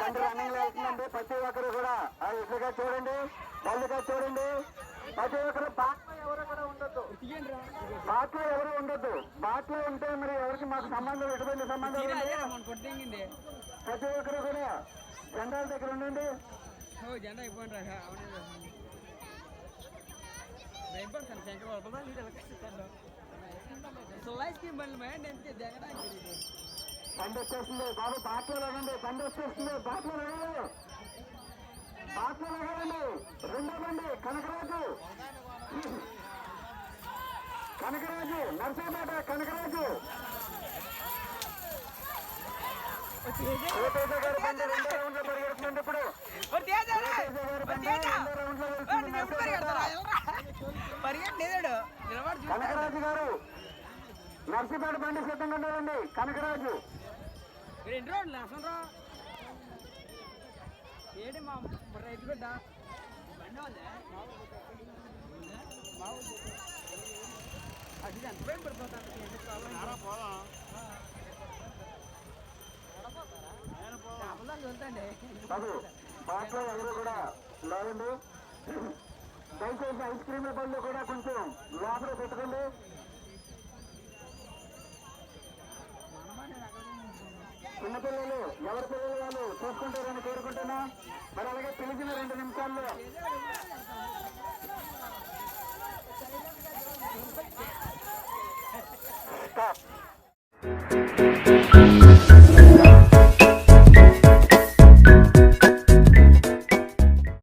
బండి రన్నింగ్లో వెళ్తుందండి. ప్రతి ఒక్కరు కూడా. ఆ ఇసుగా చూడండి. బండిగా చూడండి. ప్రతి ఒక్కరు బాట్లో ఎవరు కూడా ఉండొద్దు బాట్లో ఎవరు ఉండొద్దు. బాట్లో ఉంటే మరి ఎవరికి మాకు సంబంధం ఎటువంటి సంబంధం ప్రతి ఒక్కరు కూడా జెండాల దగ్గర ఉండండి. జెండా అయిపోయింది రా. అవునే భయపడతాను శంకర్ వస్తుందా నీళ్ళు కష్టం సుల్లా స్కీమ్ బండ్లు మేడం ఎంత దిగడానికి బండి వచ్చేస్తుంది. బాబు బాట్లో లేదండి బండి వచ్చేస్తుంది. బాట్లో లేదు బాట్లో లేదండి రెండో బండి కనకరాజు. కనకరాజు నర్సీపేట కనకరాజు. కోటేజ గారి బండి రెండో రౌండ్లో పరిగెడుతుంది ఇప్పుడు. పరిగెట్టలేదాడు కనకరాజు గారు నర్సీపేట బండి సిద్ధంగా ఉండాలండి. కనకరాజు. రెండు రోజులు అసలు రా. ఏంటి మా రైతు బిడ్డ? అది ఎంత భయం పడిపోతాను ఎవరు కూడా లేదండి దయచేసి ఐస్ క్రీమ్ల పళ్ళు కూడా కొంచెం లోపల పెట్టుకోండి. చిన్నపిల్లలు ఎవరి పిల్లలు వాళ్ళు చూసుకుంటారని కోరుకుంటున్నా. మరి అలాగే పిలిచిన రెండు నిమిషాల్లో స్టాప్